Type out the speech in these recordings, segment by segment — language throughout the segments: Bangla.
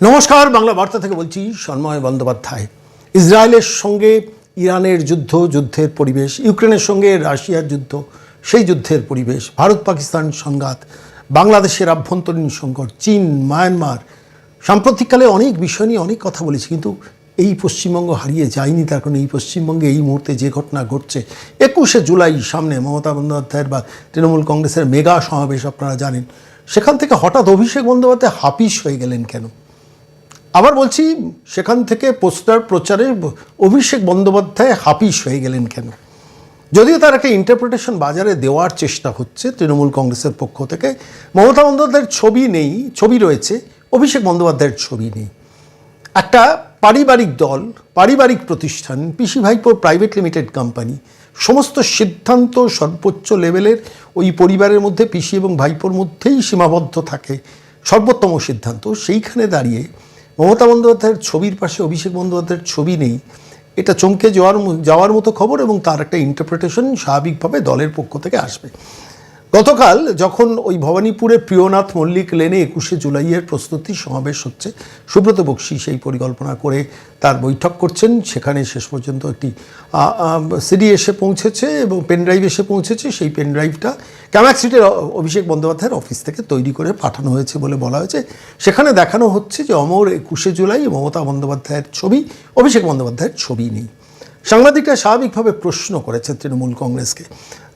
নমস্কার, বাংলা বার্তা থেকে বলছি সন্ময় বন্দ্যোপাধ্যায়। ইসরায়েলের সঙ্গে ইরানের যুদ্ধ, যুদ্ধের পরিবেশ, ইউক্রেনের সঙ্গে রাশিয়ার যুদ্ধ, সেই যুদ্ধের পরিবেশ, ভারত পাকিস্তান সংঘাত, বাংলাদেশের আভ্যন্তরীণ সংকট, চীন, মায়ানমার। সাম্প্রতিককালে অনেক বিষয় নিয়ে অনেক কথা বলেছি, কিন্তু এই পশ্চিমবঙ্গ হারিয়ে যায়নি, তার কারণে এই পশ্চিমবঙ্গে এই মুহূর্তে যে ঘটনা ঘটছে, একুশে জুলাই সামনে মমতা বন্দ্যোপাধ্যায়ের বা তৃণমূল কংগ্রেসের মেগা সমাবেশ, আপনারা জানেন। সেখান থেকে হঠাৎ অভিষেক বন্দ্যোপাধ্যায় হাপিস হয়ে গেলেন কেন? আবার বলছি, সেখান থেকে পোস্টার প্রচারে অভিষেক বন্দ্যোপাধ্যায় হাপিস হয়ে গেলেন কেন? যদিও তার একটা ইন্টারপ্রিটেশন বাজারে দেওয়ার চেষ্টা হচ্ছে তৃণমূল কংগ্রেসের পক্ষ থেকে। মমতা বন্দ্যোপাধ্যায়ের ছবি নেই, ছবি রয়েছে, অভিষেক বন্দ্যোপাধ্যায়ের ছবি নেই। একটা পারিবারিক দল, পারিবারিক প্রতিষ্ঠান, পিসি ভাইপোর প্রাইভেট লিমিটেড কোম্পানি, সমস্ত সিদ্ধান্ত সর্বোচ্চ লেভেলের ওই পরিবারের মধ্যে, পিসি এবং ভাইপোর মধ্যেই সীমাবদ্ধ থাকে সর্বোত্তম সিদ্ধান্ত। সেইখানে দাঁড়িয়ে মমতা বন্দ্যোপাধ্যায়ের ছবির পাশে অভিষেক বন্দ্যোপাধ্যায়ের ছবি নেই। এটা চমকে যাওয়ার যাওয়ার মতো খবর এবং তার একটা ইন্টারপ্রিটেশন স্বাভাবিকভাবে দলের পক্ষ থেকে আসবে। গতকাল যখন ওই ভবানীপুরে প্রিয়নাথ মল্লিক লেনে একুশে জুলাইয়ের প্রস্তুতি সমাবেশ হচ্ছে, সুব্রত বক্সি সেই পরিকল্পনা করে তার বৈঠক করছেন। সেখানে শেষ পর্যন্ত একটি সিডি এসে পৌঁছেছে এবং পেনড্রাইভ এসে পৌঁছেছে। সেই পেনড্রাইভটা ক্যামাক সিটির অভিষেক বন্দ্যোপাধ্যায়ের অফিস থেকে তৈরি করে পাঠানো হয়েছে বলে বলা হয়েছে। সেখানে দেখানো হচ্ছে যে অমর একুশে জুলাই মমতা বন্দ্যোপাধ্যায়ের ছবি, অভিষেক বন্দ্যোপাধ্যায়ের ছবি নেই। সাংবাদিকরা স্বাভাবিকভাবে প্রশ্ন করেছে তৃণমূল কংগ্রেসকে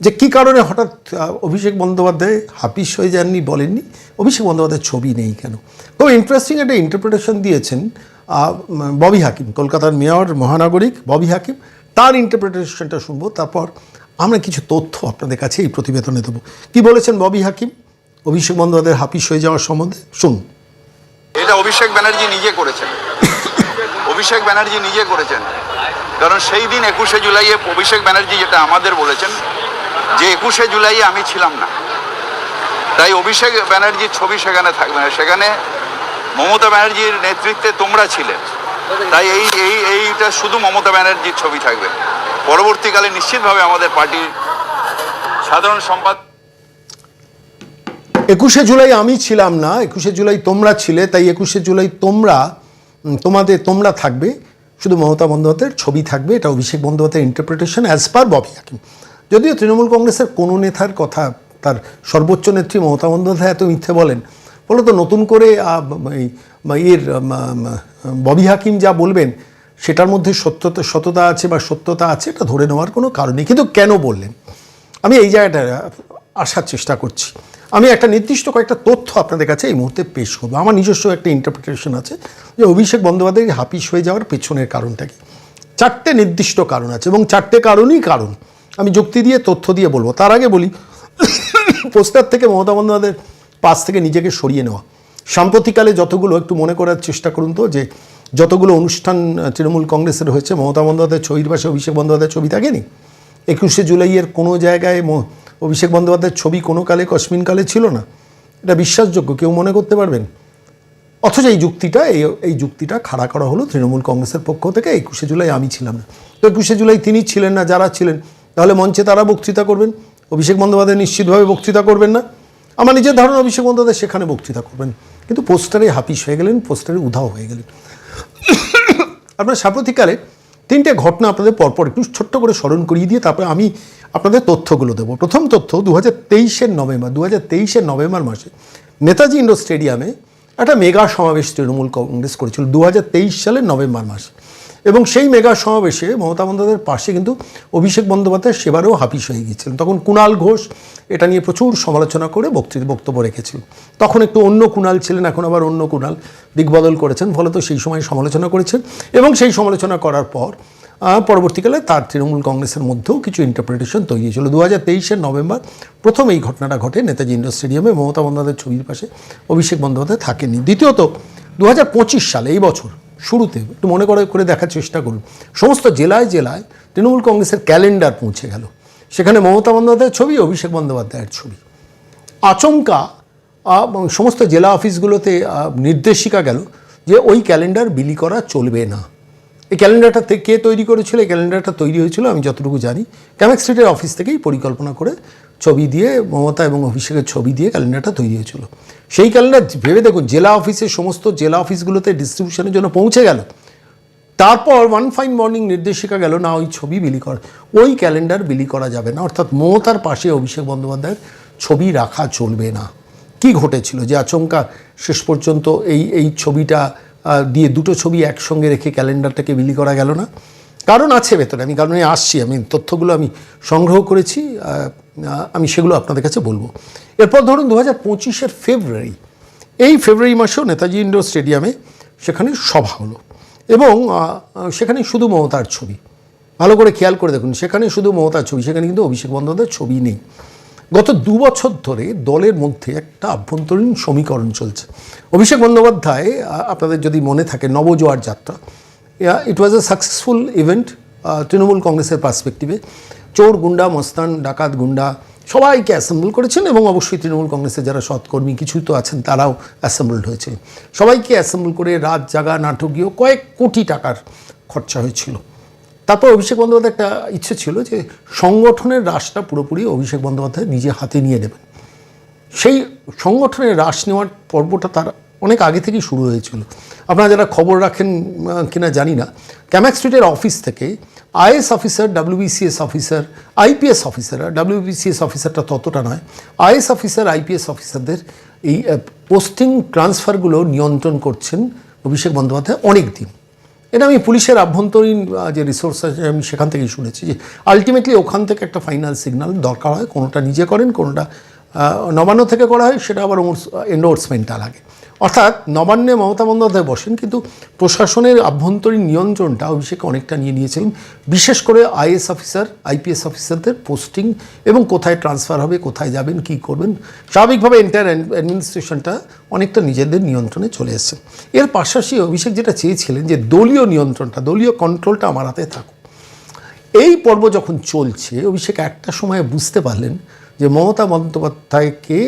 যে কী কারণে হঠাৎ অভিষেক বন্দ্যোপাধ্যায় হাপিস হয়ে যাননি, বলেননি? অভিষেক বন্দ্যোপাধ্যায়ের ছবি নেই কেন? খুব ইন্টারেস্টিং একটা ইন্টারপ্রিটেশন দিয়েছেন ববি হাকিম, কলকাতার মেয়র, মহানাগরিক ববি হাকিম। তার ইন্টারপ্রিটেশনটা শুনব, তারপর আমরা কিছু তথ্য আপনাদের কাছে এই প্রতিবেদনে দেবো। কী বলেছেন ববি হাকিম? অভিষেক বন্দ্যোপাধ্যায়ের হাপিস হয়ে যাওয়ার সম্বন্ধে? শুনুন। এটা অভিষেক ব্যানার্জি নিজে করেছেন। অভিষেক ব্যানার্জি নিজে করেছেন। কারণ সেই দিন একুশে জুলাইয়ে অভিষেক ব্যানার্জি যেটা আমাদের বলেছেন, যে একুশে জুলাইয়ে আমি ছিলাম না। তাই অভিষেক ব্যানার্জির ছবি সেখানে থাকবে না। সেখানে মমতা ব্যানার্জির নেতৃত্বে তোমরা ছিলে। তাই এই, এইটা শুধু মমতা ব্যানার্জির ছবি থাকবে। পরবর্তীকালে নিশ্চিতভাবে আমাদের পার্টির সাধারণ সম্পাদক একুশে জুলাই আমি ছিলাম না, একুশে জুলাই তোমরা ছিলে, তাই একুশে জুলাই তোমরা তোমাদের তোমরা থাকবে, শুধু মমতা বন্দ্যোপাধ্যায়ের ছবি থাকবে, এটা অভিষেক বন্দ্যোপাধ্যায়ের interpretation as per Bobby Hakim যদিও তৃণমূল কংগ্রেসের কোনো নেতার কথা, তার সর্বোচ্চ নেত্রী মমতা বন্দ্যোপাধ্যায় এত মিথ্যে বলেন বলে তো নতুন করে এর ববি হাকিম যা বলবেন সেটার মধ্যে সত্যতা সততা আছে বা সত্যতা আছে, এটা ধরে নেওয়ার কোনো কারণ কিন্তু কেন বললেন? আমি এই জায়গাটা আসার চেষ্টা করছি। আমি একটা নির্দিষ্ট কয়েকটা তথ্য আপনাদের কাছে এই মুহূর্তে পেশ করব। আমার নিজস্ব একটা ইন্টারপ্রিটেশন আছে যে অভিষেক বন্দ্যোপাধ্যায় হাপিস হয়ে যাওয়ার পেছনের কারণটা কি? চারটে নির্দিষ্ট কারণ আছে এবং চারটে কারণই কারণ। আমি যুক্তি দিয়ে, তথ্য দিয়ে বলব। তার আগে বলি পোস্টার থেকে মমতা বন্দ্যোপাধ্যায়ের পাশ থেকে নিজেকে সরিয়ে নেওয়া। সাম্প্রতিককালে যতগুলো একটু মনে করার চেষ্টা করুন তো, যে যতগুলো অনুষ্ঠান তৃণমূল কংগ্রেসের হয়েছে, মমতা বন্দ্যোপাধ্যায়ের ছবির পাশে অভিষেক বন্দ্যোপাধ্যায়ের ছবি থাকেনি? একুশে জুলাইয়ের কোনো জায়গায় অভিষেক বন্দ্যোপাধ্যায়ের ছবি কোনো কালে কশ্মিনকালে ছিল না। এটা বিশ্বাসযোগ্য, কেউ মনে করতে পারবেন? অথচ এই যুক্তিটা, এই এই যুক্তিটা খাড়া করা হলো তৃণমূল কংগ্রেসের পক্ষ থেকে, একুশে জুলাই আমি ছিলাম না। তো একুশে জুলাই তিনি ছিলেন না, যারা ছিলেন, তাহলে মঞ্চে তারা বক্তৃতা করবেন? অভিষেক বন্দ্যোপাধ্যায় নিশ্চিতভাবে বক্তৃতা করবেন না? আমার নিজের ধারণা, অভিষেক বন্দ্যোপাধ্যায় সেখানে বক্তৃতা করবেন। কিন্তু পোস্টারে হাপিস হয়ে গেলেন, পোস্টারে উধাও হয়ে গেলেন। আপনার সাম্প্রতিককালে তিনটে ঘটনা আপনাদের পরপর একটু ছোট্ট করে স্মরণ করিয়ে দিয়ে তারপরে আমি আপনাদের তথ্যগুলো দেবো। প্রথম তথ্য দু হাজার তেইশের নভেম্বর দু হাজার তেইশের নভেম্বর মাসে নেতাজি ইন্ডোর স্টেডিয়ামে একটা মেগা সমাবেশ তৃণমূল কংগ্রেস করেছিল দু হাজার তেইশ সালের নভেম্বর মাসে। এবং সেই মেগা সমাবেশে মমতা বন্দ্যোপাধ্যায়ের পাশে কিন্তু অভিষেক বন্দ্যোপাধ্যায় সেবারেও হাপিস হয়ে গিয়েছিলেন। তখন কুণাল ঘোষ এটা নিয়ে প্রচুর সমালোচনা করে বক্তৃতা বক্তব্য রেখেছিল তখন একটু অন্য কুণাল ছিলেন, এখন আবার অন্য কুণাল দিকবদল করেছেন, ফলে তো সেই সময় সমালোচনা করেছেন এবং সেই সমালোচনা করার পর পরবর্তীকালে তার তৃণমূল কংগ্রেসের মধ্যেও কিছু ইন্টারপ্রিটেশন তৈরি হয়েছিল। দু হাজার তেইশের নভেম্বর প্রথম এই ঘটনাটা ঘটে নেতাজি ইন্ডোর স্টেডিয়ামে, মমতা বন্দ্যোপাধ্যায়ের ছবির পাশে অভিষেক বন্দ্যোপাধ্যায় থাকেনি দ্বিতীয়ত দু সালে এই বছর শুরুতে একটু মনে করে করে দেখার চেষ্টা করুন। সমস্ত জেলায় জেলায় তৃণমূল কংগ্রেসের ক্যালেন্ডার পৌঁছে গেল। সেখানে মমতা বন্দ্যোপাধ্যায়ের ছবি, অভিষেক বন্দ্যোপাধ্যায়ের ছবি। আচমকা সমস্ত জেলা অফিসগুলোতে নির্দেশিকা গেল যে ওই ক্যালেন্ডার বিলি করা চলবে না। এই ক্যালেন্ডারটা কে তৈরি করেছিল? এই ক্যালেন্ডারটা তৈরি হয়েছিল, আমি যতটুকু জানি, ক্যামেক স্ট্রিটের অফিস থেকেই পরিকল্পনা করে ছবি দিয়ে মমতা এবং অভিষেকের ছবি দিয়ে ক্যালেন্ডারটা তৈরি হয়েছিল। সেই ক্যালেন্ডার ভেবে দেখুন, জেলা অফিসের সমস্ত জেলা অফিসগুলোতে ডিস্ট্রিবিউশনের জন্য পৌঁছে গেল। তারপর ওয়ান ফাইন মর্নিং নির্দেশিকা গেল, না, ওই ছবি বিলি কর। ওই ক্যালেন্ডার বিলি করা যাবে না। অর্থাৎ মমতার পাশে অভিষেক বন্দ্যোপাধ্যায়ের ছবি রাখা চলবে না। কি ঘটেছিল যে আচমকা শেষ পর্যন্ত এই এই ছবিটা দিয়ে দুটো ছবি একসঙ্গে রেখে ক্যালেন্ডারটাকে বিলি করা গেল না? কারণ আছে ভেতরে, আমি কারণে আসছি, আমি তথ্যগুলো আমি সংগ্রহ করেছি আমি সেগুলো আপনাদের কাছে বলব। এরপর ধরুন দু হাজার পঁচিশের ফেব্রুয়ারি, এই ফেব্রুয়ারি মাসেও নেতাজি ইন্ডোর স্টেডিয়ামে সেখানে সভা হলো এবং সেখানে শুধু মমতার ছবি। ভালো করে খেয়াল করে দেখুন, সেখানে শুধু মমতার ছবি, সেখানে কিন্তু অভিষেক বন্দ্যোপাধ্যায়ের ছবি নেই। গত দু বছর ধরে দলের মধ্যে একটা আভ্যন্তরীণ সমীকরণ চলছে। অভিষেক বন্দ্যোপাধ্যায় আপনাদের যদি মনে থাকে নবজোয়ার যাত্রা it was a successful event Trinamool কংগ্রেসের পার্সপেক্টিভে চোর গুন্ডা, মস্তান, ডাকাত গুন্ডা সবাইকে অ্যাসেম্বল করেছেন এবং অবশ্যই তৃণমূল কংগ্রেসের যারা সৎকর্মী, কিছু তো আছেন, তারাও অ্যাসেম্বলড হয়েছে। সবাইকে অ্যাসেম্বল করে রাত জাগা, নাটকীয় কয়েক কোটি টাকার খরচা হয়েছিল। তারপর অভিষেক বন্দ্যোপাধ্যায় একটা ইচ্ছে ছিল যে সংগঠনের রাশটা পুরোপুরি অভিষেক বন্দ্যোপাধ্যায় নিজে হাতে নিয়ে নেবেন। সেই সংগঠনের রাশ নেওয়ার পর্বটা তার অনেক আগে থেকেই শুরু হয়েছিল। আপনারা যারা খবর রাখেন কিনা জানি না ক্যামাক স্ট্রিটের অফিস থেকে IAS officer WBCS officer IPS অফিসাররা ডাব্লিউবিসিএস অফিসারটা ততটা নয় আইএস অফিসার আইপিএস অফিসারদের এই পোস্টিং ট্রান্সফারগুলো নিয়ন্ত্রণ করছেন অভিষেক বন্দ্যোপাধ্যায় অনেক দিন এটা আমি পুলিশের আভ্যন্তরীণ যে রিসোর্স আছে, আমি সেখান থেকেই শুনেছি যে আলটিমেটলি ওখান থেকে একটা ফাইনাল সিগন্যাল দরকার হয়, কোনোটা নিজে করেন, কোনোটা নবান্ন থেকে করা হয়, সেটা আবার এন্ডোর্সমেন্টটা লাগে। অর্থাৎ নবান্নে মমতা বন্দ্যোপাধ্যায় বসেন, কিন্তু প্রশাসনের আভ্যন্তরীণ নিয়ন্ত্রণটা অভিষেক অনেকটা নিয়ে নিয়েছিলেন বিশেষ করে আইএস অফিসার, আইপিএস অফিসারদের পোস্টিং এবং কোথায় ট্রান্সফার হবে, কোথায় যাবেন, কি করবেন, স্বাভাবিকভাবে এন্টায়ার অ্যাডমিনিস্ট্রেশনটা অনেকটা নিজেদের নিয়ন্ত্রণে চলে এসেছে। এর পাশাপাশি অভিষেক যেটা চেয়েছিলেন যে দলীয় নিয়ন্ত্রণটা, দলীয় কন্ট্রোলটা আমার হাতে থাকুক। এই পর্ব যখন চলছে, অভিষেক একটা সময় বুঝতে পারলেন যে মমতা বন্দ্যোপাধ্যায়কে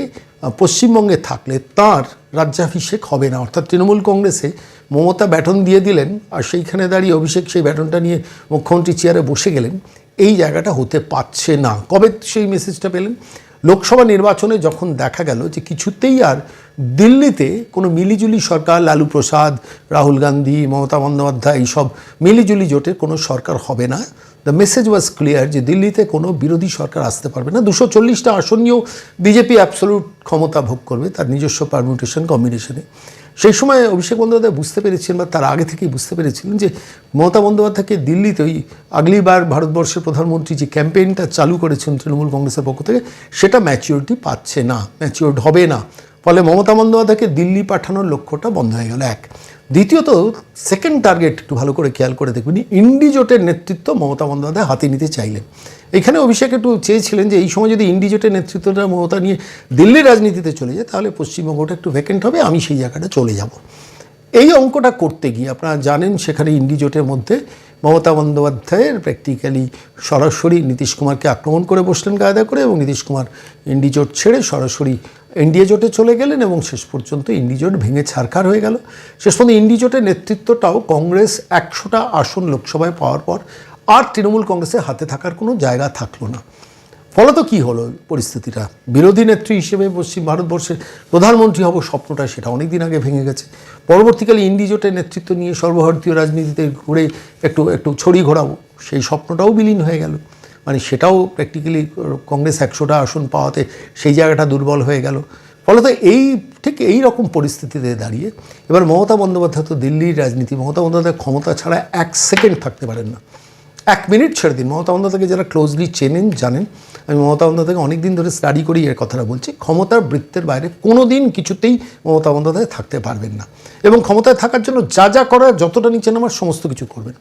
পশ্চিমবঙ্গে থাকলে তার রাজ্যাভিষেক হবে না। অর্থাৎ তৃণমূল কংগ্রেসে মমতা ব্যাটন দিয়ে দিলেন আর সেইখানে দাঁড়িয়ে অভিষেক সেই ব্যাটনটা নিয়ে মুখ্যমন্ত্রী চেয়ারে বসে গেলেন। এই জায়গাটা হতে পারছে না। কবে সেই মেসেজটা পেলেন? লোকসভা নির্বাচনে যখন দেখা গেল যে কিছুতেই আর দিল্লিতে কোনো মিলিজুলি সরকার, লালু প্রসাদ, রাহুল গান্ধী, মমতা বন্দ্যোপাধ্যায়, এইসব মিলিজুলি জোটের কোনো সরকার হবে না। দ্য মেসেজ ওয়াজ ক্লিয়ার যে দিল্লিতে কোনো বিরোধী সরকার আসতে পারবে না। দুশো চল্লিশটা আসন নিয়েও বিজেপি অ্যাবসলুট ক্ষমতা ভোগ করবে তার নিজস্ব পারমিউটেশন কম্বিনেশনে সেই সময় অভিষেক বন্দ্যোপাধ্যায় বুঝতে পেরেছিলেন বা তার আগে থেকেই বুঝতে পেরেছিলেন যে মমতা বন্দ্যোপাধ্যায়কে দিল্লিতে ওই আগলিবার ভারতবর্ষের প্রধানমন্ত্রী যে ক্যাম্পেইনটা চালু করেছেন তৃণমূল কংগ্রেসের পক্ষ থেকে, সেটা ম্যাচিওরিটি পাচ্ছে না ম্যাচিওর্ড হবে না। ফলে মমতা বন্দ্যোপাধ্যায়কে দিল্লি পাঠানোর লক্ষ্যটা বন্ধ হয়ে গেল। এক দ্বিতীয়ত সেকেন্ড টার্গেট একটু ভালো করে খেয়াল করে দেখবেন ইন্ডি জোটের নেতৃত্ব মমতা বন্দ্যোপাধ্যায় হাতে নিতে চাইলেন। এখানে অভিষেক একটু চেয়েছিলেন যে, এই সময় যদি ইন্ডি জোটের নেতৃত্বটা মমতা নিয়ে দিল্লির রাজনীতিতে চলে যায়, তাহলে পশ্চিমবঙ্গটা একটু ভ্যাকেন্ট হবে, আমি সেই জায়গাটা চলে যাব। এই অঙ্কটা করতে গিয়ে আপনারা জানেন, সেখানে ইন্ডি জোটের মধ্যে মমতা বন্দ্যোপাধ্যায়ের প্র্যাকটিক্যালি সরাসরি নীতিশ কুমারকে আক্রমণ করে বসলেন কায়দা করে, এবং নীতিশ কুমার ইন্ডি জোট ছেড়ে সরাসরি এনডিএ জোটে চলে গেলেন এবং শেষ পর্যন্ত ইন্ডি জোট ভেঙে ছারখার হয়ে গেল। শেষ পর্যন্ত ইন্ডি জোটের নেতৃত্বটাও কংগ্রেস একশোটা আসন লোকসভায় পাওয়ার পর আর তৃণমূল কংগ্রেসের হাতে থাকার কোনো জায়গা থাকল না। ফলত কি হলো পরিস্থিতিটা? বিরোধী নেত্রী হিসেবে পশ্চিম ভারতবর্ষের প্রধানমন্ত্রী হব স্বপ্নটা সেটা অনেক দিন আগে ভেঙে গেছে। পরবর্তীকালে ইন্ডি জোটের নেতৃত্ব নিয়ে সর্বভারতীয় রাজনীতিতে ঘুরে একটু একটু ছড়ি ঘোরাবো, সেই স্বপ্নটাও বিলীন হয়ে গেল। মানে সেটাও প্র্যাকটিক্যালি কংগ্রেস একশোটা আসন পাওয়াতে সেই জায়গাটা দুর্বল হয়ে গেল। ফলত এই ঠিক এই রকম পরিস্থিতিতে দাঁড়িয়ে এবার মমতা বন্দ্যোপাধ্যায় তো দিল্লির রাজনীতি, মমতা বন্দ্যোপাধ্যায় ক্ষমতা ছাড়া এক সেকেন্ড থাকতে পারেন না। এক মিনিট ছেড়ে দিন। মমতা বন্দ্যোপাধ্যায়কে যারা ক্লোজলি চেনেন, জানেন, আমি মমতা বন্দ্যোপাধ্যায়কে অনেক দিন ধরে স্টাডি করেই এর কথাটা বলছি, ক্ষমতার বৃত্তের বাইরে কোনো দিন কিছুতেই মমতা বন্দ্যোপাধ্যায় থাকতে পারবেন না। এবং ক্ষমতায় থাকার জন্য যা যা করার, যতটা নিচে নামার, সমস্ত কিছু করবেন।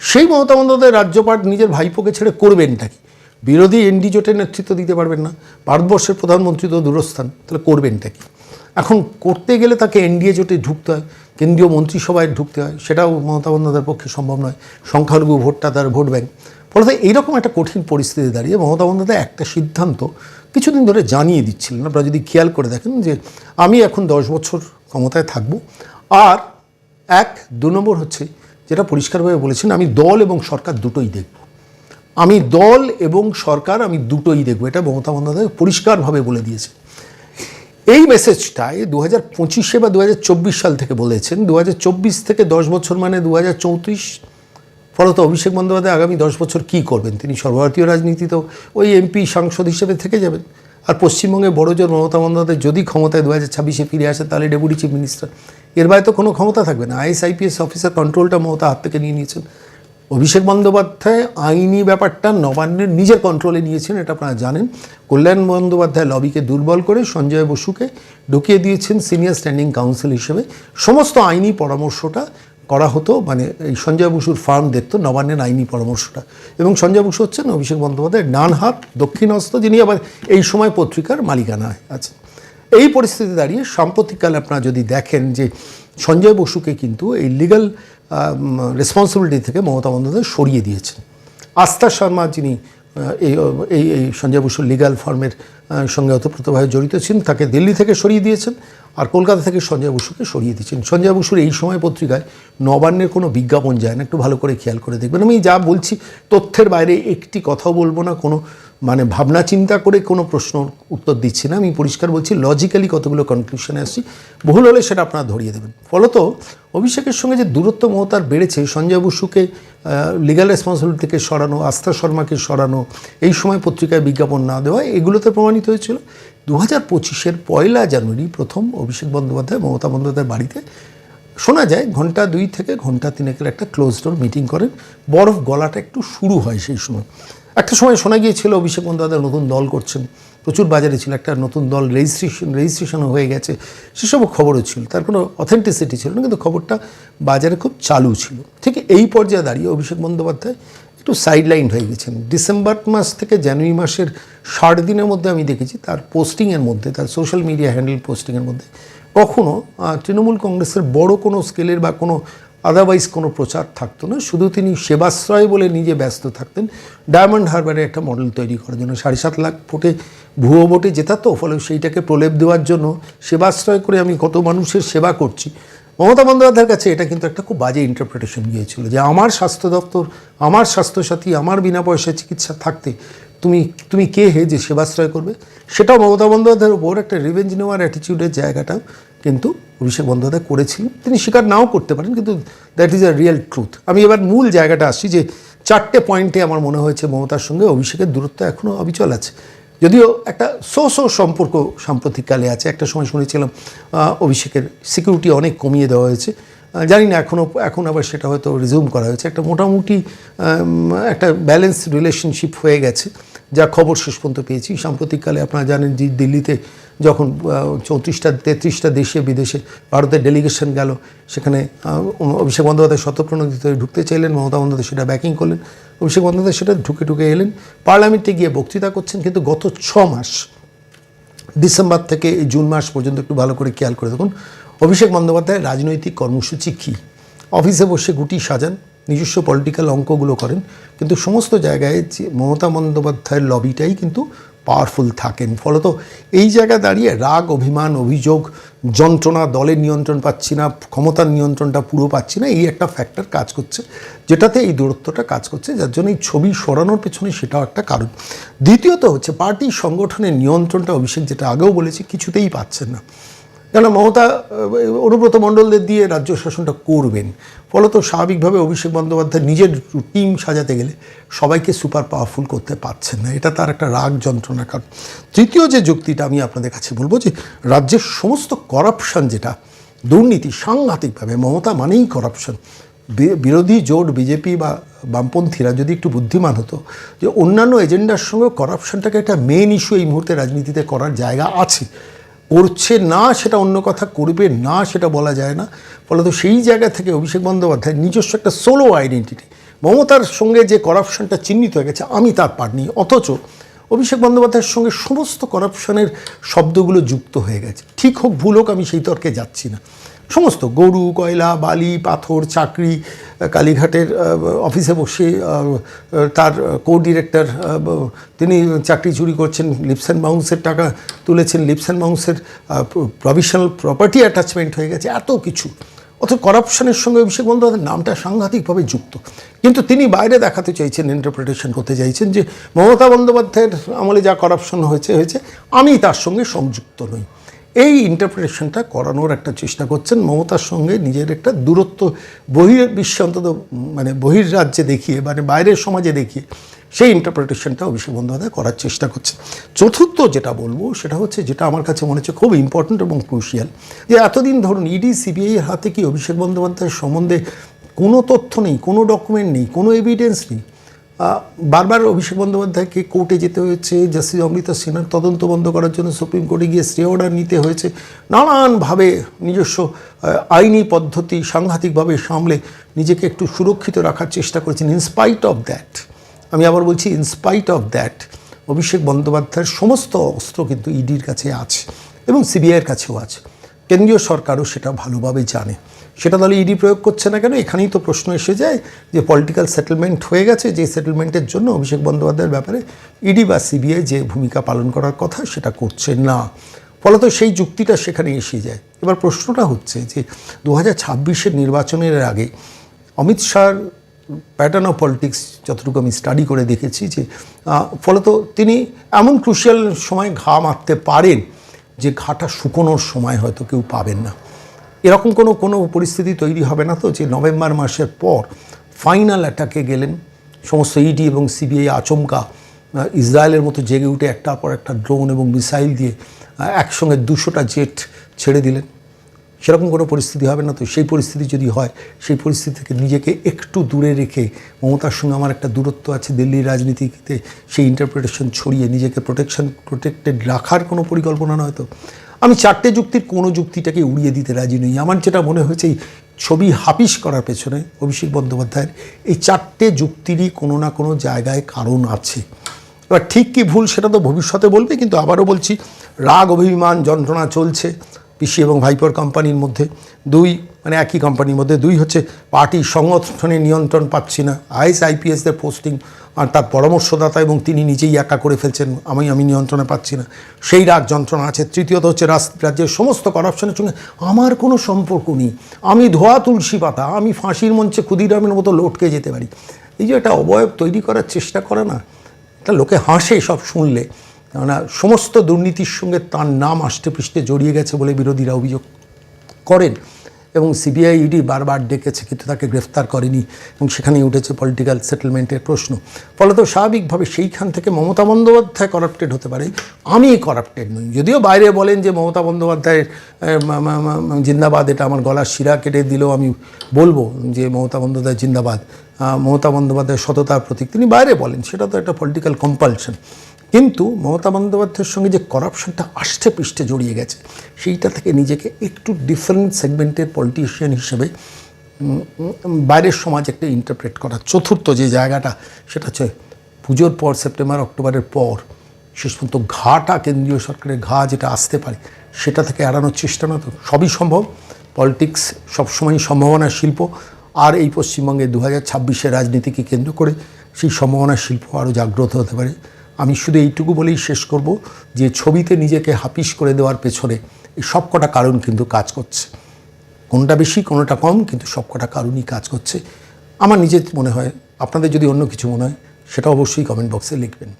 সেই মমতা বন্দ্যোপাধ্যায় রাজ্যপাট নিজের ভাইপোকে ছেড়ে করবেনটা কি? বিরোধী এনডি জোটের নেতৃত্ব দিতে পারবেন না, ভারতবর্ষের প্রধানমন্ত্রী তো দূরস্থান, তাহলে করবেনটা কি? এখন করতে গেলে তাকে এনডিএ জোটে ঢুকতে হয়, কেন্দ্রীয় মন্ত্রিসভায় ঢুকতে হয়, সেটাও মমতা বন্দ্যোপাধ্যায়ের পক্ষে সম্ভব নয়, সংখ্যালঘু ভোটটা তার ভোট ব্যাংক। ফলে এইরকম একটা কঠিন পরিস্থিতি দাঁড়িয়ে মমতা বন্দ্যোপাধ্যায় একটা সিদ্ধান্ত কিছুদিন ধরে জানিয়ে দিচ্ছিলেন। আপনারা যদি খেয়াল করে দেখেন যে আমি এখন দশ বছর ক্ষমতায় থাকব, আর এক, দু নম্বর হচ্ছে যেটা পরিষ্কারভাবে বলেছেন, আমি দল এবং সরকার দুটোই দেখব। আমি দল এবং সরকার আমি দুটোই দেখব, এটা মমতা বন্দ্যোপাধ্যায় পরিষ্কারভাবে বলে দিয়েছে। এই মেসেজটাই দু হাজার পঁচিশে বা দু হাজার চব্বিশ সাল থেকে বলেছেন দু হাজার চব্বিশ থেকে দশ বছর মানে দু হাজার চৌত্রিশ, ফলত অভিষেক বন্দ্যোপাধ্যায় আগামী দশ বছর কী করবেন? তিনি সর্বভারতীয় রাজনীতিতেও ওই এমপি সাংসদ হিসেবে থেকে যাবেন। আর পশ্চিমবঙ্গে বড় জোর মমতা বন্দ্যোপাধ্যায় যদি ক্ষমতায় দু হাজার ছাব্বিশে ফিরে আসে, তাহলে ডেপুটি চিফ মিনিস্টার। এর বাইরে তো কোনো ক্ষমতা থাকবে না। আইএস আইপিএস অফিসার কন্ট্রোলটা মমতা হাত থেকে নিয়ে নিয়েছেন। অভিষেক বন্দ্যোপাধ্যায় আইনি ব্যাপারটা নবান্নের নিজের কন্ট্রোলে নিয়েছেন, এটা আপনারা জানেন। কল্যাণ বন্দ্যোপাধ্যায় লবিকে দুর্বল করে সঞ্জয় বসুকে ঢুকিয়ে দিয়েছেন সিনিয়র স্ট্যান্ডিং কাউন্সিল হিসেবে। সমস্ত আইনি পরামর্শটা করা হতো মানে এই সঞ্জয় বসুর ফার্ম দেখতো, নবান্নের আইনি পরামর্শটা। এবং সঞ্জয় বসু হচ্ছেন অভিষেক বন্দ্যোপাধ্যায়ের দক্ষিণ হস্ত যিনি আবার এই সময় পত্রিকার মালিকানা আছেন। এই পরিস্থিতি দাঁড়িয়ে সাম্প্রতিককালে আপনারা যদি দেখেন যে সঞ্জয় বসুকে কিন্তু এই লিগাল রেসপন্সিবিলিটি থেকে মমতা বন্দ্যোপাধ্যায় সরিয়ে দিয়েছেন। আস্থা শর্মা, যিনি এই এই সঞ্জয় বসুর লিগাল ফার্মের সঙ্গে ওতপ্রোতভাবে জড়িত ছিলেন, তাকে দিল্লি থেকে সরিয়ে দিয়েছেন। আর কলকাতা থেকে সঞ্জয় বসুকে সরিয়ে দিচ্ছেন। সঞ্জয় বসুর এই সময় পত্রিকায় নবান্নের কোনো বিজ্ঞাপন যায় না। একটু ভালো করে খেয়াল করে দেখবেন। আমি যা বলছি, তথ্যের বাইরে একটি কথাও বলব না। কোনো মানে ভাবনা চিন্তা করে কোনো প্রশ্ন উত্তর দিচ্ছি না। আমি পরিষ্কার বলছি লজিক্যালি কতগুলো কনক্লুশনে আসছি ভুল হলে সেটা আপনারা ধরিয়ে দেবেন। ফলত অভিষেকের সঙ্গে যে দূরত্ব মমতার বেড়েছে, সঞ্জয় বসুকে লিগাল রেসপন্সিবিলিটি থেকে সরানো, আস্থা শর্মাকে সরানো, এই সময় পত্রিকায় বিজ্ঞাপন না দেওয়া, এগুলোতে প্রমাণিত হয়েছিল। দু হাজার পঁচিশের পয়লা জানুয়ারি প্রথম অভিষেক বন্দ্যোপাধ্যায় মমতা বন্দ্যোপাধ্যায়ের বাড়িতে শোনা যায় ঘণ্টা দুই থেকে ঘণ্টা তিনেকের একটা ক্লোজ ডোর মিটিং করেন। বরফ গলাটা একটু শুরু হয় সেই সময়। একটা সময় শোনা গিয়েছিল অভিষেক বন্দ্যোপাধ্যায় নতুন দল করছেন। প্রচুর বাজারে ছিল একটা নতুন দল রেজিস্ট্রেশন রেজিস্ট্রেশনও হয়ে গেছে। সেসবও খবরও ছিল। তার কোনো অথেন্টিসিটি ছিল না, কিন্তু খবরটা বাজারে খুব চালু ছিল। ঠিক এই পর্যায়ে দাঁড়িয়ে অভিষেক বন্দ্যোপাধ্যায় একটু সাইডলাইন হয়ে গেছেন। ডিসেম্বর মাস থেকে জানুয়ারি মাসের ষাট দিনের মধ্যে আমি দেখেছি, তার পোস্টিংয়ের মধ্যে, তার সোশ্যাল মিডিয়া হ্যান্ডেল পোস্টিংয়ের মধ্যে। কখনও তৃণমূল কংগ্রেসের বড় কোনো স্কেলের বা কোনো আদারওয়াইজ কোনো প্রচার থাকতো না। শুধু তিনি সেবাশ্রয় বলে নিজে ব্যস্ত থাকতেন। ডায়মন্ড হারবারে একটা মডেল তৈরি করার জন্য সাড়ে সাত লাখ ভোটে, ভুয়ো ভোটে জেতাতো, ফলে সেইটাকে প্রলেপ দেওয়ার জন্য সেবাশ্রয় করে আমি কত মানুষের সেবা করছি। মমতা বন্দ্যোপাধ্যায়ের কাছে এটা কিন্তু একটা খুব বাজে ইন্টারপ্রিটেশন গিয়েছিল যে আমার স্বাস্থ্য দপ্তর, আমার স্বাস্থ্যসাথী, আমার বিনা পয়সায় চিকিৎসা থাকতে তুমি তুমি কে হে যে সেবাশ্রয় করবে? সেটাও মমতা বন্দ্যোপাধ্যায়ের উপর একটা রিভেঞ্জ নেওয়ার অ্যাটিটিউডের জায়গাটাও কিন্তু অভিষেক বন্দ্যোপাধ্যায় করেছিলেন। তিনি স্বীকার নাও করতে পারেন, কিন্তু that is a real truth আমি এবার মূল জায়গাটা আসছি যে চারটে পয়েন্টে আমার মনে হয়েছে মমতার সঙ্গে অভিষেকের দূরত্ব এখনও অবিচল আছে। যদিও একটা সো সো সম্পর্ক সাম্প্রতিককালে আছে। একটা সময় শুনেছিলাম অভিষেকের সিকিউরিটি অনেক কমিয়ে দেওয়া হয়েছে। জানি না এখনও এখন আবার সেটা হয়তো রিজিউম করা হয়েছে। একটা মোটামুটি একটা ব্যালেন্স রিলেশনশিপ হয়ে গেছে। যা খবর শেষ পর্যন্ত পেয়েছি। সাম্প্রতিককালে আপনারা জানেন যে দিল্লিতে যখন চৌত্রিশটা, তেত্রিশটা দেশে, বিদেশে ভারতের ডেলিগেশন গেল, সেখানে অভিষেক বন্দ্যোপাধ্যায় শতপ্রণোদিত ঢুকতে চাইলেন, মমতা বন্দ্যোপাধ্যায় সেটা ব্যাকিং করলেন, অভিষেক বন্দ্যোপাধ্যায় সেটা ঢুকে ঢুকে এলেন। পার্লামেন্টে গিয়ে বক্তৃতা করছেন, কিন্তু গত ছ মাস, ডিসেম্বর থেকে জুন মাস পর্যন্ত একটু ভালো করে খেয়াল করে দেখুন, অভিষেক বন্দ্যোপাধ্যায়ের রাজনৈতিক কর্মসূচি কী? অফিসে বসে গুটি সাজান নিজস্ব পলিটিক্যাল অঙ্কগুলো করেন, কিন্তু সমস্ত জায়গায় যে মমতা বন্দ্যোপাধ্যায়ের লবিটাই কিন্তু পাওয়ারফুল থাকেন। ফলত এই জায়গায় দাঁড়িয়ে রাগ, অভিমান, অভিযোগ, যন্ত্রণা, দলের নিয়ন্ত্রণ পাচ্ছি না, ক্ষমতার নিয়ন্ত্রণটা পুরো পাচ্ছি না, এই একটা ফ্যাক্টর কাজ করছে, যেটাতে এই দূরত্বটা কাজ করছে, যার জন্য এই ছবি সরানোর পেছনে সেটাও একটা কারণ। দ্বিতীয়ত হচ্ছে, পার্টি সংগঠনের নিয়ন্ত্রণটা অভিষেক যেটা আগেও বলেছি, কিছুতেই পাচ্ছেন না। কেন মমতা অনুব্রত মণ্ডলদের দিয়ে রাজ্য শাসনটা করবেন। ফলত স্বাভাবিকভাবে অভিষেক বন্দ্যোপাধ্যায় নিজের টিম সাজাতে গেলে সবাইকে সুপার পাওয়ারফুল করতে পারছেন না। এটা তার একটা রাগ যন্ত্রণা। কারণ তৃতীয় যে যুক্তিটা আমি আপনাদের কাছে বলব যে, রাজ্যের সমস্ত করাপশন যেটা, দুর্নীতি সাংঘাতিকভাবে, মমতা মানেই করাপশন বিরোধী জোট, বিজেপি বা বামপন্থীরা যদি একটু বুদ্ধিমান হতো, যে অন্যান্য এজেন্ডার সঙ্গে করাপশনটাকে একটা মেন ইস্যু এই মুহূর্তে রাজনীতিতে করার জায়গা আছে। করছে না, সেটা অন্য কথা, করবে না, সেটা বলা যায় না। ফলত সেই জায়গা থেকে অভিষেক বন্দ্যোপাধ্যায় নিজস্ব একটা সোলো আইডেন্টিটি মমতার সঙ্গে যে করাপশনটা চিহ্নিত হয়ে গেছে, আমি তার পার অথচ অভিষেক বন্দ্যোপাধ্যায়ের সঙ্গে সমস্ত করাপশনের শব্দগুলো যুক্ত হয়ে গেছে। ঠিক হোক, ভুল হোক, আমি সেই তর্কে যাচ্ছি না। সমস্ত গরু, কয়লা, বালি, পাথর, চাকরি কালীঘাটের অফিসে বসে তার কো ডিরেক্টর তিনি চাকরি চুরি করছেন, লিপস অ্যান্ড বাউন্সের টাকা তুলেছেন, লিপস অ্যান্ড বাউন্সের প্রভিশনাল প্রপার্টি অ্যাটাচমেন্ট হয়ে গেছে, এত কিছু। অথচ করাপশনের সঙ্গে অভিষেক বন্দ্যোপাধ্যায়ের নামটা সাংঘাতিকভাবে যুক্ত। কিন্তু তিনি বাইরে দেখাতে চাইছেন ইন্টারপ্রিটেশন করতে চাইছেন যে মমতা বন্দ্যোপাধ্যায়ের আমলে যা করাপশন হয়েছে হয়েছে, আমি তার সঙ্গে সংযুক্ত নই। এই ইন্টারপ্রিটেশনটা করানোর একটা চেষ্টা করছেন। মমতার সঙ্গে নিজের একটা দূরত্ব, বহির বিশ্বে অন্তত মানে বহির রাজ্যে দেখিয়ে মানে বাইরের সমাজে দেখিয়ে, সেই ইন্টারপ্রিটেশনটা অভিষেক বন্দ্যোপাধ্যায় করার চেষ্টা করছে চতুর্থ যেটা বলব, সেটা হচ্ছে যেটা আমার কাছে মনে হচ্ছে খুব ইম্পর্ট্যান্ট এবং ক্রুশিয়াল যে এতদিন ধরুন ইডি সিবিআই হাতে কি অভিষেক বন্দ্যোপাধ্যায়ের সম্বন্ধে কোনো তথ্য নেই, কোনো ডকুমেন্ট নেই, কোনো এভিডেন্স নেই বারবার অভিষেক বন্দ্যোপাধ্যায়কে কোর্টে যেতে হয়েছে, জাস্টিস অমৃতা সিনহার তদন্ত বন্ধ করার জন্য সুপ্রিম কোর্টে গিয়ে স্টে অর্ডার নিতে হয়েছে, নানানভাবে নিজস্ব আইনি পদ্ধতি সাংঘাতিকভাবে সামলে নিজেকে একটু সুরক্ষিত রাখার চেষ্টা করেছেন। ইনস্পাইট অফ দ্যাট আমি আবার বলছি ইনস্পাইট অফ দ্যাট অভিষেক বন্দ্যোপাধ্যায়ের সমস্ত অস্ত্র কিন্তু ইডির কাছে আছে এবং সিবিআইয়ের কাছেও আছে। কেন্দ্রীয় সরকারও সেটা ভালোভাবে জানে। সেটা তাহলে ইডি প্রয়োগ করছে না কেন? এখানেই তো প্রশ্ন এসে যায় যে পলিটিক্যাল সেটেলমেন্ট হয়ে গেছে, যে সেটেলমেন্টের জন্য অভিষেক বন্দ্যোপাধ্যায়ের ব্যাপারে ইডি বা সিবিআই যে ভূমিকা পালন করার কথা সেটা করছে না। ফলত সেই যুক্তিটা সেখানে এসে যায়। এবার প্রশ্নটা হচ্ছে যে দু হাজার নির্বাচনের আগে অমিত শাহর প্যাটার্ন অফ পলিটিক্স যতটুকু আমি স্টাডি করে দেখেছি যে ফলত তিনি এমন ক্রুশিয়াল সময় ঘা মারতে পারেন যে ঘাটা শুকোনোর সময় হয়তো কেউ পাবেন না। এরকম কোনো কোনো পরিস্থিতি তৈরি হবে না তো যে নভেম্বর মাসের পর ফাইনাল অ্যাটাকে গেলেন। সমস্ত ইডি এবং সিবিআই আচমকা ইসরায়েলের মতো জেগে উঠে একটার পর একটা ড্রোন এবং মিসাইল দিয়ে একসঙ্গে দুশোটা জেট ছেড়ে দিলেন। সেরকম কোনো পরিস্থিতি হবে না তো। সেই পরিস্থিতি যদি হয়, সেই পরিস্থিতি থেকে নিজেকে একটু দূরে রেখে, মমতার সঙ্গে আমার একটা দূরত্ব আছে দিল্লির রাজনীতিতে, সেই ইন্টারপ্রিটেশন ছড়িয়ে নিজেকে প্রোটেকশন প্রোটেক্টেড রাখার কোনো পরিকল্পনা নয় তো। আমি চারটে যুক্তির কোনো যুক্তিটাকে উড়িয়ে দিতে রাজি নই। আমার যেটা মনে হয়েছে, এই ছবি হাপিস করার পেছনে অভিষেক বন্দ্যোপাধ্যায়ের এই চারটে যুক্তিরই কোনো না কোনো জায়গায় কারণ আছে। এবার ঠিক কি ভুল সেটা তো ভবিষ্যতে বলবে, কিন্তু আবারও বলছি, রাগ, অভিমান, যন্ত্রণা চলছে। পিসি এবং ভাইপর কোম্পানির মধ্যে দুই মানে একই কোম্পানির মধ্যে দুই হচ্ছে পার্টি সংগঠনে নিয়ন্ত্রণ পাচ্ছি না। আইএস আইপিএসদের পোস্টিং আর তার পরামর্শদাতা এবং তিনি নিজেই একা করে ফেলছেন, আমি আমি নিয়ন্ত্রণে পাচ্ছি না। সেই রাগ যন্ত্রণা আছে। তৃতীয়ত হচ্ছে রাজ্যের সমস্ত করাপশনের সঙ্গে আমার কোনো সম্পর্ক নেই। আমি ধোয়া তুলসী পাতা, আমি ফাঁসির মঞ্চে ক্ষুদিরামের মতো লটকে যেতে পারি। এই যে একটা অবয়ব তৈরি করার চেষ্টা করে না তা লোকে হাসে সব শুনলে। কেননা সমস্ত দুর্নীতির সঙ্গে তার নাম আষ্টে পৃষ্ঠে জড়িয়ে গেছে বলে বিরোধীরা অভিযোগ করেন এবং সিবিআই ইডি বারবার ডেকেছে, কিন্তু তাকে গ্রেফতার করেনি এবং সেখানেই উঠেছে পলিটিক্যাল সেটেলমেন্টের প্রশ্ন। ফলত স্বাভাবিকভাবে সেইখান থেকে মমতা বন্দ্যোপাধ্যায় করাপ্টেড হতে পারে। আমি করাপ্টেড নই। যদিও বাইরে বলেন যে মমতা বন্দ্যোপাধ্যায়ের জিন্দাবাদ, এটা আমার গলার শিরা কেটে দিলেও আমি বলব যে মমতা বন্দ্যোপাধ্যায় জিন্দাবাদ। মমতা বন্দ্যোপাধ্যায়ের সততার প্রতীক। তিনি বাইরে বলেন, সেটা তো একটা পলিটিক্যাল কম্পালশন কিন্তু মমতা বন্দ্যোপাধ্যায়ের সঙ্গে যে করাপশনটা আষ্টে পৃষ্ঠে জড়িয়ে গেছে, সেইটা থেকে নিজেকে একটু ডিফারেন্ট সেগমেন্টের পলিটিশিয়ান হিসেবে বাইরের সমাজ একটা ইন্টারপ্রেট করা। চতুর্থ যে জায়গাটা, সেটা হচ্ছে পুজোর পর সেপ্টেম্বর, অক্টোবরের পর, শেষ পর্যন্ত ঘাটা কেন্দ্রীয় সরকারের ঘা যেটা আসতে পারে, সেটা থেকে এড়ানোর চেষ্টা না তো সবই সম্ভব। পলিটিক্স সবসময় সম্ভাবনার শিল্প। আর এই পশ্চিমবঙ্গে দু হাজার ছাব্বিশের রাজনীতিকে কেন্দ্র করে সেই সম্ভাবনার শিল্প আরও জাগ্রত হতে পারে। আমি শুধু এইটুকু বলেই শেষ করব যে ছবিতে নিজেকে হাপিস করে দেওয়ার পেছনে এই সবকটা কারণ কিন্তু কাজ করছে। কোনটা বেশি, কোনোটা কম, কিন্তু সবকটা কারণই কাজ করছে। আমার নিজের মনে হয়, আপনাদের যদি অন্য কিছু মনে হয়, সেটা অবশ্যই কমেন্ট বক্সে লিখবেন।